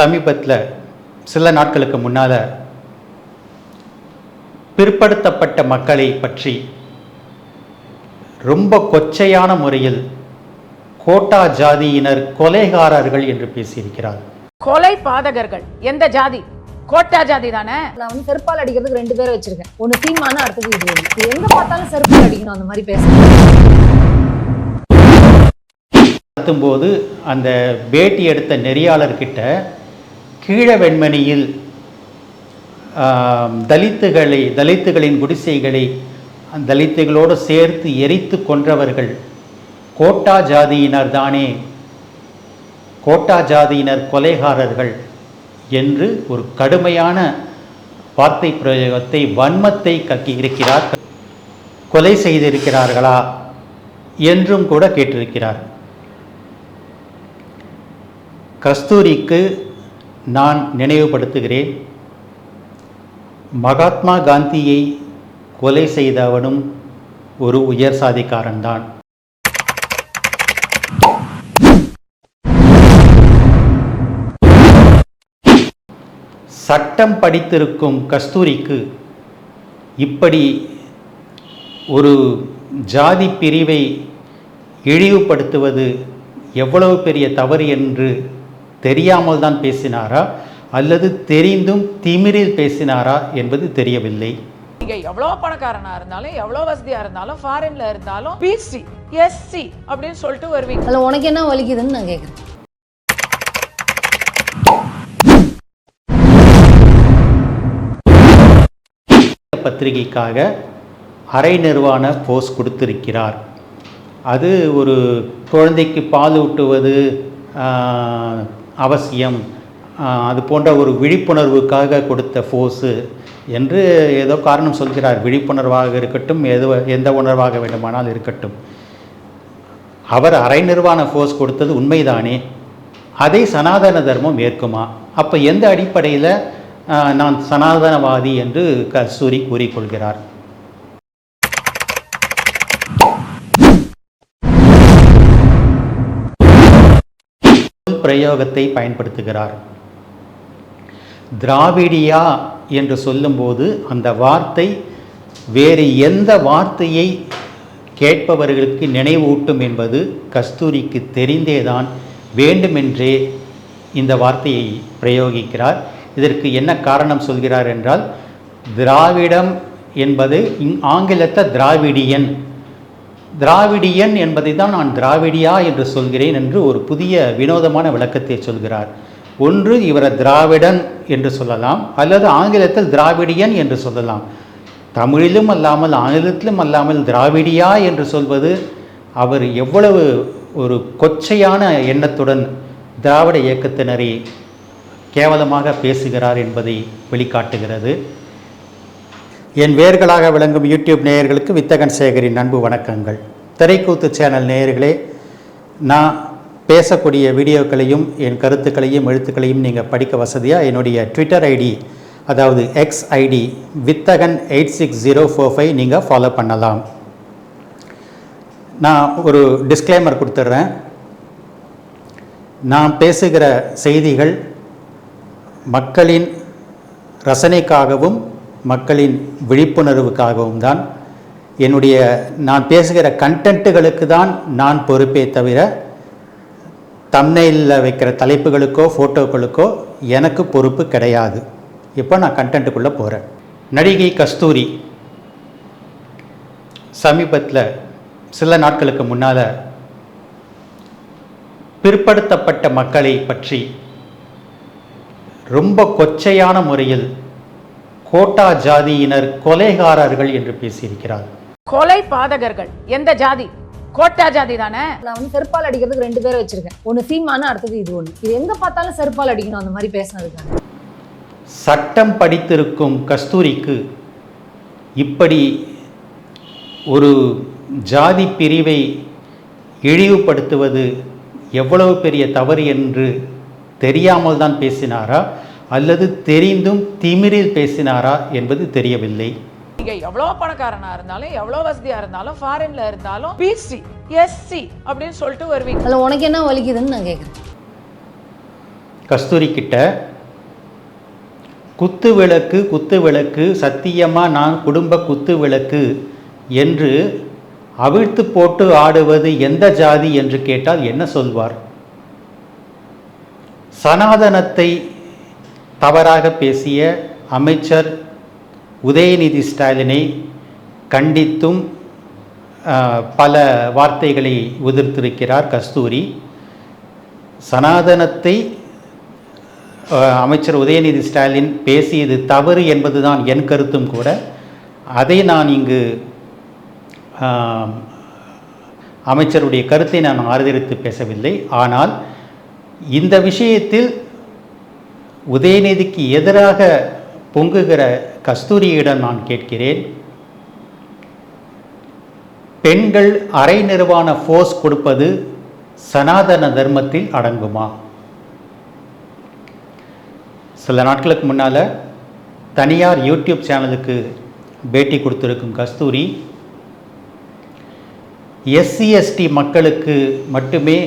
சமீபத்தில் சில நாட்களுக்கு முன்னால் பிற்படுத்தப்பட்ட மக்களை பற்றி ரொம்ப கொச்சையான முறையில் கோட்டா ஜாதியினர் கொலைகாரர்கள் என்று பேசியிருக்கிறார். கொலை பாதகர்கள். எந்த ஜாதி? கோட்டா ஜாதி தானே? நான் வந்து செருப்பால் அடிக்கிறதுக்கு ரெண்டு பேரை வச்சிருக்கேன். ஒன்னு சீமான அடுத்தது இது. இது எங்க பார்த்தாலும் செருப்பால் அடிக்கணும் அந்த மாதிரி பேசுறேன். நடத்தும்போது அந்த பேட்டி எடுத்த நெறியாளர்கிட்ட கீழ வெண்மணியில் தலித்துகளை தலித்துகளின் குடிசைகளை தலித்துகளோடு சேர்த்து எரித்து கொன்றவர்கள் கோட்டா ஜாதியினர் தானே கோட்டா ஜாதியினர் கொலைகாரர்கள் என்று ஒரு கடுமையான வார்த்தை பிரயோகத்தை வன்மத்தை கக்கி இருக்கிறார் கொலை செய்திருக்கிறார்களா என்றும் கூட கேட்டிருக்கிறார். கஸ்தூரிக்கு நான் நினைவுபடுத்துகிறேன். மகாத்மா காந்தியை கொலை செய்தவனும் ஒரு உயர் சாதிக்காரன்தான். சட்டம் படித்திருக்கும் கஸ்தூரிக்கு இப்படி ஒரு ஜாதி பிரிவை இழிவுபடுத்துவது எவ்வளவு பெரிய தவறு என்று தெரியாமல் தான் பேசினாரா? அல்லது தெரிந்தும் திமிரில் பேசினாரா என்பது தெரியவில்லை. நீங்க எவ்வளவு பணக்காரனா இருந்தாலும் எவ்வளவு வசதியா இருந்தாலும் ஃபாரின்ல இருந்தாலும் பிசி எஸ்சி அப்படின்னு சொல்லிட்டு வருவீங்க. அதுல உனக்கு என்ன வலிக்குதுன்னு நான் கேக்குறேன். பத்திரிகைக்காக அரை நிர்வாண போஸ் கொடுத்திருக்கிறார். அது ஒரு குழந்தைக்கு பால் ஊட்டுவது அவசியம். அது போன்ற ஒரு விழிப்புணர்வுக்காக கொடுத்த ஃபோர்ஸு என்று ஏதோ காரணம் சொல்கிறார். விழிப்புணர்வாக இருக்கட்டும் எது எந்த உணர்வாக வேண்டுமானால் இருக்கட்டும். அவர் அரை நிர்வாண ஃபோர்ஸ் கொடுத்தது உண்மைதானே? அதை சனாதன தர்மம் ஏற்குமா? அப்போ எந்த அடிப்படையில் நான் சனாதனவாதி என்று கஸ்தூரி கூறிக்கொள்கிறார்? பிரயோகத்தை பயன்படுத்துகிறார். திராவிடியா என்று சொல்லும்போது அந்த வார்த்தை வேறு எந்த வார்த்தையை கேட்பவர்களுக்கு நினைவூட்டும் என்பது கஸ்தூரிக்கு தெரிந்தேதான் வேண்டுமென்றே இந்த வார்த்தையை பிரயோகிக்கிறார். இதற்கு என்ன காரணம் சொல்கிறார் என்றால் திராவிடம் என்பது ஆங்கிலத்தை திராவிடியன் திராவிடியன் என்பதை தான் நான் திராவிடியா என்று சொல்கிறேன் என்று ஒரு புதிய வினோதமான விளக்கத்தை சொல்கிறார். ஒன்று இவரை திராவிடன் என்று சொல்லலாம் அல்லது ஆங்கிலத்தில் திராவிடியன் என்று சொல்லலாம். தமிழிலும் அல்லாமல் ஆங்கிலத்திலும் அல்லாமல் திராவிடியா என்று சொல்வது அவர் எவ்வளவு ஒரு கொச்சையான எண்ணத்துடன் திராவிட இயக்கத்தினரை கேவலமாக பேசுகிறார் என்பதை வெளிக்காட்டுகிறது. என் வேர்களாக விளங்கும் யூடியூப் நேயர்களுக்கு வித்தகன் சேகரின் அன்பு வணக்கங்கள். திரைக்கூத்து சேனல் நேயர்களே நான் பேசக்கூடிய வீடியோக்களையும் என் கருத்துக்களையும் எழுத்துக்களையும் நீங்கள் படிக்க வசதியாக என்னுடைய ட்விட்டர் ஐடி அதாவது X ID Vithagan eight six zero four five நீங்கள் ஃபாலோ பண்ணலாம். நான் ஒரு டிஸ்க்ளைமர் கொடுத்துட்றேன். நான் பேசுகிற செய்திகள் மக்களின் ரசனைக்காகவும் மக்களின் விழிப்புணர்வுக்காகவும் தான் என்னுடைய நான் பேசுகிற கண்டென்ட்டுகளுக்கு தான் நான் பொறுப்பே தவிர தம்னையில் வைக்கிற தலைப்புகளுக்கோ ஃபோட்டோக்களுக்கோ எனக்கு பொறுப்பு கிடையாது. இப்போ நான் கண்டென்ட்டுக்குள்ளே போகிறேன் நடிகை கஸ்தூரி சமீபத்தில் சில நாட்களுக்கு முன்னால் பிற்படுத்தப்பட்ட மக்களை பற்றி ரொம்ப கொச்சையான முறையில் கோட்டா ஜாதியினர் கொலைகாரர்கள் என்று பேசியிருக்கிறார். கொலை பாதகர்கள். எந்த ஜாதி? கோட்டா ஜாதி தானே? நான் வந்து செருப்பால் அடிக்கிறதுக்கு ரெண்டு பேரை வச்சிருக்கேன். ஒன்னு சீமான அடுத்தது இது ஒண்ணு. இது எங்க பார்த்தாலும் செருப்பால் அடிக்கணும் அந்த மாதிரி பேசுனதுக்காக. சட்டம் படித்திருக்கும் கஸ்தூரிக்கு இப்படி ஒரு ஜாதி பிரிவை இழிவுபடுத்துவது எவ்வளவு பெரிய தவறு என்று தெரியாமல் தான் பேசினாரா? அல்லது தெரிந்தும் திமிரில் பேசினாரா என்பது தெரியவில்லை. நீங்க எவ்வளவு பணக்காரனா இருந்தாலும் எவ்வளவு வசதியா இருந்தாலும் ஃபாரின்ல இருந்தாலும் பிசி எஸ்சி அப்படின்னு சொல்லிட்டு வருவீங்க. அதுல உனக்கு என்ன வலிக்குதுன்னு நான் கேக்குறேன். கஸ்தூரி கிட்ட குத்து விளக்கு குத்து விளக்கு சத்தியமாக நான் குடும்ப குத்து விளக்கு என்று அவிழ்த்து போட்டு ஆடுவது எந்த ஜாதி என்று கேட்டால் என்ன சொல்வார்? சனாதனத்தை தவறாக பேசிய அமைச்சர் உதயநிதி ஸ்டாலினை கண்டித்தும் பல வார்த்தைகளை உதிர்த்திருக்கிறார் கஸ்தூரி. சனாதனத்தை அமைச்சர் உதயநிதி ஸ்டாலின் பேசியது தவறு என்பதுதான் என் கருத்தும் கூட. அதை நான் இங்கு அமைச்சருடைய கருத்தை நான் ஆதரித்து பேசவில்லை. ஆனால் இந்த விஷயத்தில் உதயநிதிக்கு எதிராக பொங்குகிற கஸ்தூரியிடம் நான் கேட்கிறேன். பெண்கள் அரை நிர்வாண ஃபோர்ஸ் கொடுப்பது சனாதன தர்மத்தில் அடங்குமா? சில நாட்களுக்கு முன்னால் தனியார் யூடியூப் சேனலுக்கு பேட்டி கொடுத்துருக்கும் கஸ்தூரி எஸ்சிஎஸ்டி மக்களுக்கு மட்டுமே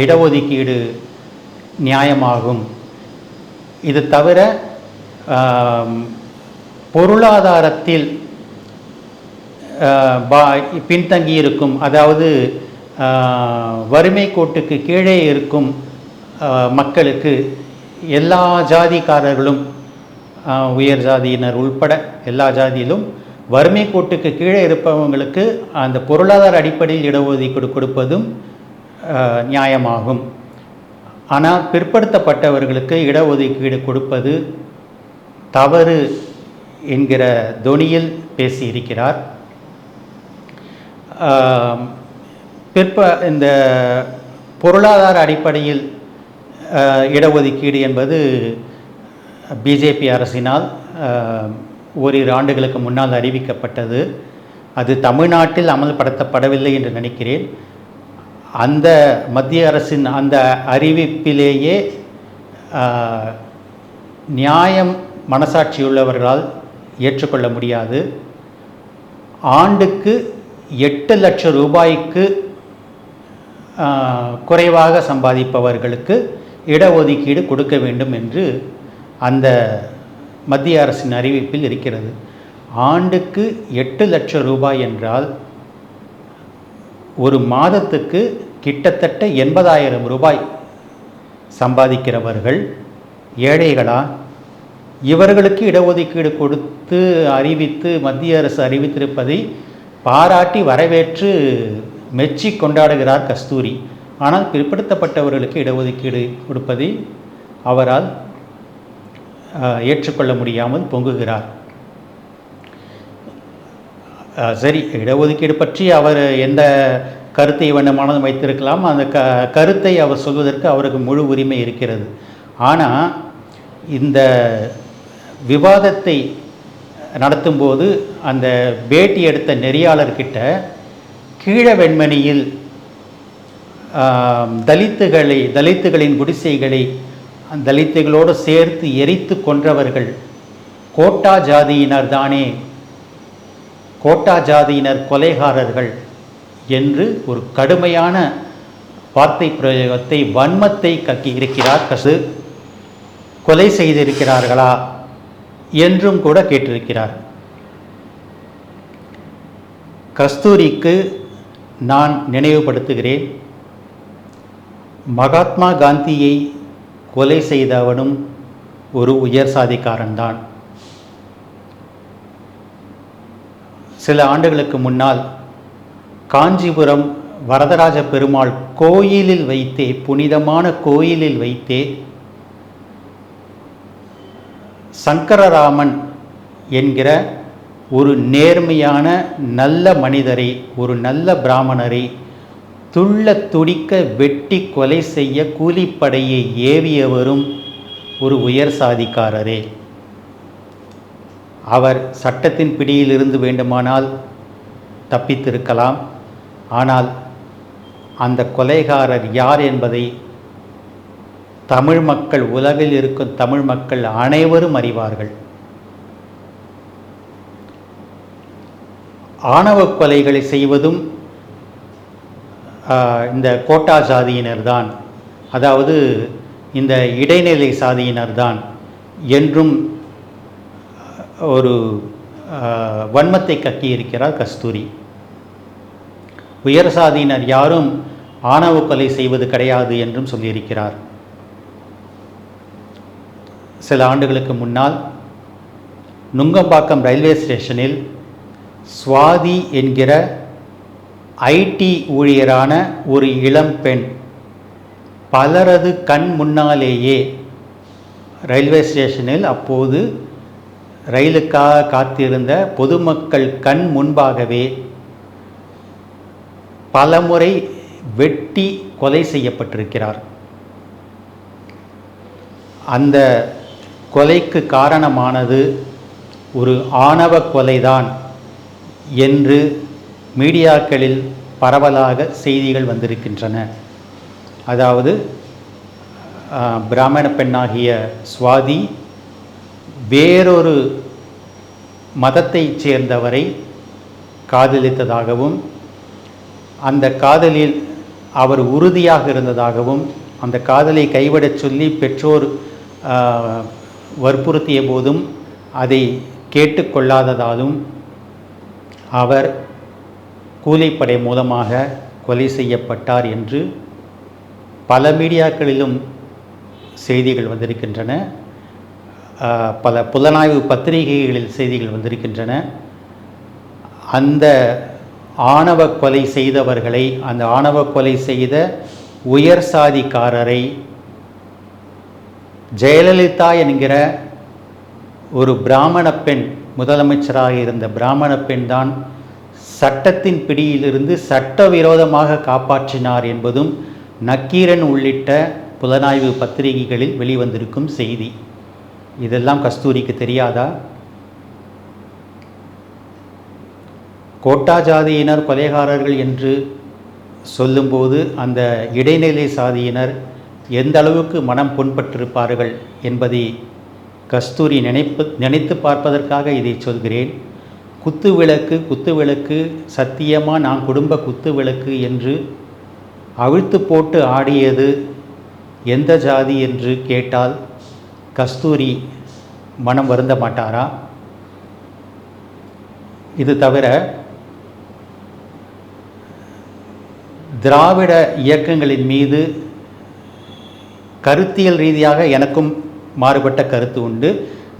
இடஒதுக்கீடு நியாயமாகும். இது தவிர பொருளாதாரத்தில் பா பின்தங்கி இருக்கும் அதாவது வறுமை கோட்டுக்கு கீழே இருக்கும் மக்களுக்கு எல்லா ஜாதிக்காரர்களும் உயர் ஜாதியினர் உள்பட எல்லா ஜாதியிலும் வறுமை கோட்டுக்கு கீழே இருப்பவங்களுக்கு அந்த பொருளாதார அடிப்படையில் இடஒதுக்கீடு கொடுப்பதும் நியாயமாகும். ஆனால் பிற்படுத்தப்பட்டவர்களுக்கு இடஒதுக்கீடு கொடுப்பது தவறு என்கிற தொனியில் பேசியிருக்கிறார். பிற்ப இந்த பொருளாதார அடிப்படையில் இடஒதுக்கீடு என்பது பிஜேபி அரசினால் ஓரிரு ஆண்டுகளுக்கு முன்னால் அறிவிக்கப்பட்டது. அது தமிழ்நாட்டில் அமல்படுத்தப்படவில்லை என்று நினைக்கிறேன். அந்த மத்திய அரசின் அந்த அறிவிப்பிலேயே நியாயம் மனசாட்சியுள்ளவர்களால் ஏற்றுக்கொள்ள முடியாது. ஆண்டுக்கு எட்டு லட்சம் ரூபாய்க்கு குறைவாக சம்பாதிப்பவர்களுக்கு இடஒதுக்கீடு கொடுக்க வேண்டும் என்று அந்த மத்திய அரசின் அறிவிப்பில் இருக்கிறது. ஆண்டுக்கு எட்டு லட்சம் ரூபாய் என்றால் ஒரு மாதத்துக்கு கிட்டத்தட்ட எண்பதாயிரம் ரூபாய் சம்பாதிக்கிறவர்கள் ஏழைகளா? இவர்களுக்கு இடஒதுக்கீடு கொடுத்து அறிவித்து மத்திய அரசு அறிவித்திருப்பதை பாராட்டி வரவேற்று மெச்சி கொண்டாடுகிறார் கஸ்தூரி. ஆனால் பிற்படுத்தப்பட்டவர்களுக்கு இடஒதுக்கீடு கொடுப்பதை அவரால் ஏற்றுக்கொள்ள முடியாமல் பொங்குகிறார். சரி இடஒதுக்கீடு பற்றி அவர் எந்த கருத்தை வேண்டுமானதும் வைத்திருக்கலாம். அந்த க கருத்தை அவர் சொல்வதற்கு அவருக்கு முழு உரிமை இருக்கிறது. ஆனால் இந்த விவாதத்தை நடத்தும்போது அந்த பேட்டி எடுத்த நெறியாளர்கிட்ட கீழ வெண்மணியில் தலித்துகளை தலித்துகளின் குடிசைகளை தலித்துகளோடு சேர்த்து எரித்து கொன்றவர்கள் கோட்டா ஜாதியினர் தானே. கோட்டா ஜாதியினர் கொலைகாரர்கள். என்று ஒரு கடுமையான வார்த்தை பிரயோகத்தை வன்மத்தை கக்கி இருக்கிறார் கசு. கொலை செய்திருக்கிறார்களா என்றும் கூட கேட்டிருக்கிறார். கஸ்தூரிக்கு நான் நினைவுபடுத்துகிறேன். மகாத்மா காந்தியை கொலை செய்தவனும் ஒரு உயர் சாதிக்காரன்தான். சில ஆண்டுகளுக்கு முன்னால் காஞ்சிபுரம் வரதராஜ பெருமாள் கோயிலில் வைத்தே புனிதமான கோயிலில் வைத்தே சங்கரராமன் என்கிற ஒரு நேர்மையான நல்ல மனிதரை ஒரு நல்ல பிராமணரை துள்ள துடிக்க வெட்டி கொலை செய்ய கூலிப்படையை ஏவியவரும் ஒரு உயர் சாதிக்காரரே. அவர் சட்டத்தின் பிடியிலிருந்து வேண்டுமானால் தப்பித்திருக்கலாம். ஆனால் அந்த கொலைகாரர் யார் என்பதை தமிழ் மக்கள் உலகில் இருக்கும் தமிழ் மக்கள் அனைவரும் அறிவார்கள். ஆணவ கொலைகளை செய்வதும் இந்த கோட்டா சாதியினர்தான். அதாவது இந்த இடைநிலை சாதியினர் தான் என்றும் ஒரு வன்மத்தை வன்மத்தை கக்கியிருக்கிறார் கஸ்தூரி. உயர் சாதியினர் யாரும் ஆணவ கொலை செய்வது கிடையாது என்றும் சொல்லியிருக்கிறார். சில ஆண்டுகளுக்கு முன்னால் நுங்கம்பாக்கம் ரயில்வே ஸ்டேஷனில் சுவாதி என்கிற ஐடி ஊழியரான ஒரு இளம் பெண் பலரது கண் முன்னாலேயே ரயில்வே ஸ்டேஷனில் அப்போது ரயிலுக்காக காத்திருந்த பொதுமக்கள் கண் முன்பாகவே பலமுறை வெட்டி கொலை செய்யப்பட்டிருக்கிறார். அந்த கொலைக்கு காரணமானது ஒரு ஆணவ கொலைதான் என்று மீடியாக்களில் பரவலாக செய்திகள் வந்திருக்கின்றன. அதாவது பிராமண பெண்ணாகிய சுவாதி வேறொரு மதத்தைச் சேர்ந்தவரை காதலித்ததாகவும் அந்த காதலில் அவர் உறுதியாக இருந்ததாகவும் அந்த காதலை கைவிடச் சொல்லி பெற்றோர் வற்புறுத்திய போதும் அதை கேட்டுக்கொள்ளாததாலும் அவர் கூலிப்படை மூலமாக கொலை செய்யப்பட்டார் என்று பல மீடியாக்களிலும் செய்திகள் வந்திருக்கின்றன. பல புலனாய்வு பத்திரிகைகளில் செய்திகள் வந்திருக்கின்றன. அந்த ஆணவ கொலை செய்தவர்களை அந்த ஆணவ கொலை செய்த உயர் சாதிக்காரரை ஜெயலலிதா என்கிற ஒரு பிராமண பெண் முதலமைச்சராக இருந்த பிராமண பெண் தான் சட்டத்தின் பிடியிலிருந்து சட்டவிரோதமாக காப்பாற்றினார் என்பதும் நக்கீரன் உள்ளிட்ட புலனாய்வு பத்திரிகைகளில் வெளிவந்திருக்கும் செய்தி. இதெல்லாம் கஸ்தூரிக்கு தெரியாதா? கோட்டா ஜாதியினர் கொலைகாரர்கள் என்று சொல்லும்போது அந்த இடைநிலை சாதியினர் எந்த அளவுக்கு மனம் புண்பட்டிருப்பார்கள் என்பதை கஸ்தூரி நினைப்பு நினைத்து பார்ப்பதற்காக இதை சொல்கிறேன். குத்து விளக்கு குத்து விளக்கு சத்தியமாக நான் குடும்ப குத்து விளக்கு என்று அவிழ்த்து போட்டு ஆடியது எந்த ஜாதி என்று கேட்டால் கஸ்தூரி மனம் வருந்த மாட்டாரா? இது தவிர திராவிட இயக்கங்களின் மீது கருத்தியல் ரீதியாக எனக்கும் மாறுபட்ட கருத்து உண்டு.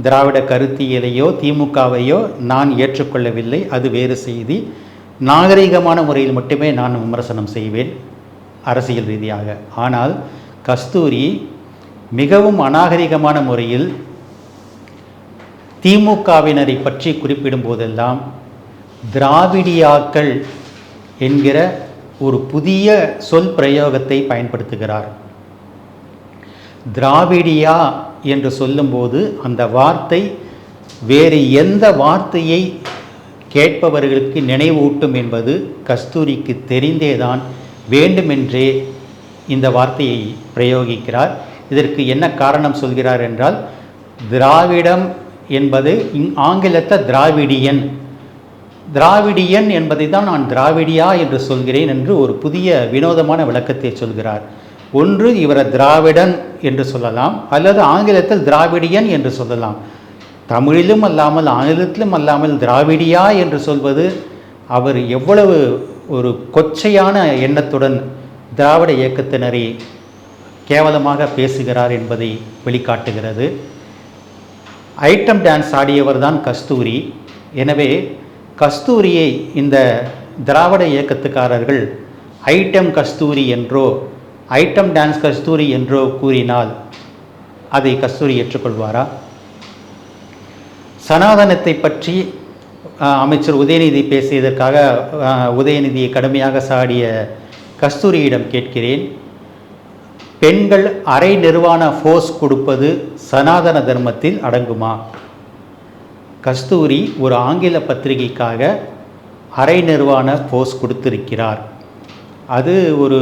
திராவிட கருத்தியலையோ திமுகவையோ நான் ஏற்றுக்கொள்ளவில்லை. அது வேறு செய்தி. நாகரிகமான முறையில் மட்டுமே நான் விமர்சனம் செய்வேன் அரசியல் ரீதியாக. ஆனால் கஸ்தூரி மிகவும் அநாகரிகமான முறையில் திமுகவினரை பற்றி குறிப்பிடும் போதெல்லாம் திராவிடியாக்கள் என்கிற ஒரு புதிய சொல் பிரயோகத்தை பயன்படுத்துகிறார். திராவிடியா என்று சொல்லும்போது அந்த வார்த்தை வேறு எந்த வார்த்தையை கேட்பவர்களுக்கு நினைவூட்டும் என்பது கஸ்தூரிக்கு தெரிந்தேதான் வேண்டுமென்றே இந்த வார்த்தையை பிரயோகிக்கிறார். இதற்கு என்ன காரணம் சொல்கிறார் என்றால் திராவிடம் என்பது இங் ஆங்கிலத்தை திராவிடியன். திராவிடியன் என்பதை தான் நான் திராவிடியா என்று சொல்கிறேன் என்று ஒரு புதிய வினோதமான விளக்கத்தை சொல்கிறார். ஒன்று இவரை திராவிடன் என்று சொல்லலாம் அல்லது ஆங்கிலத்தில் திராவிடியன் என்று சொல்லலாம். தமிழிலும் அல்லாமல் ஆங்கிலத்திலும் அல்லாமல் திராவிடியா என்று சொல்வது அவர் எவ்வளவு ஒரு கொச்சையான எண்ணத்துடன் திராவிட இயக்கத்தினரை கேவலமாக பேசுகிறார் என்பதை வெளிக்காட்டுகிறது. ஐட்டம் டான்ஸ் ஆடியவர் தான் கஸ்தூரி. எனவே கஸ்தூரியை இந்த திராவிட இயக்கத்துக்காரர்கள் ஐட்டம் கஸ்தூரி என்றோ ஐட்டம் டான்ஸ் கஸ்தூரி என்றோ கூறினால் அதை கஸ்தூரி ஏற்றுக்கொள்வாரா? சனாதனத்தை பற்றி அமைச்சர் உதயநிதி பேசியதற்காக உதயநிதியை கடுமையாக சாடிய கஸ்தூரியிடம் கேட்கிறேன். பெண்கள் அரை நிர்வாண ஃபோர்ஸ் கொடுப்பது சனாதன தர்மத்தில் அடங்குமா? கஸ்தூரி ஒரு ஆங்கில பத்திரிகைக்காக அரை நிர்வாண ஃபோர்ஸ் கொடுத்திருக்கிறார். அது ஒரு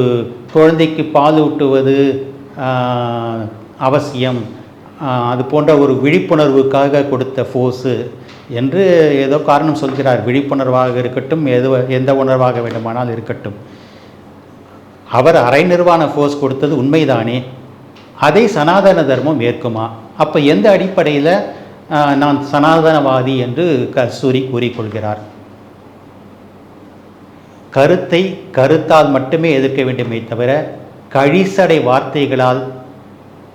குழந்தைக்கு பால் ஊட்டுவது அவசியம். அது போன்ற ஒரு விழிப்புணர்வுக்காக கொடுத்த ஃபோர்ஸு என்று ஏதோ காரணம் சொல்கிறார். விழிப்புணர்வாக இருக்கட்டும் எது எந்த உணர்வாக வேண்டுமானால் இருக்கட்டும். அவர் அரை நிர்வாண ஃபோர்ஸ் கொடுத்தது உண்மைதானே? அதை சனாதன தர்மம் ஏற்குமா? அப்போ எந்த அடிப்படையில் நான் சனாதனவாதி என்று கஸ்தூரி கூறிக்கொள்கிறார்? கருத்தை கருத்தால் மட்டுமே எதிர்க்க வேண்டுமே தவிர கழிசடை வார்த்தைகளால்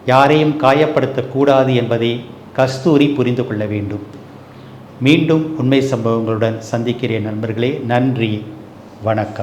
யாரையும் காயப்படுத்தக்கூடாது என்பதை கஸ்தூரி புரிந்து கொள்ள வேண்டும். மீண்டும் உண்மை சம்பவங்களுடன் சந்திக்கிறேன் நண்பர்களே. நன்றி. வணக்கம்.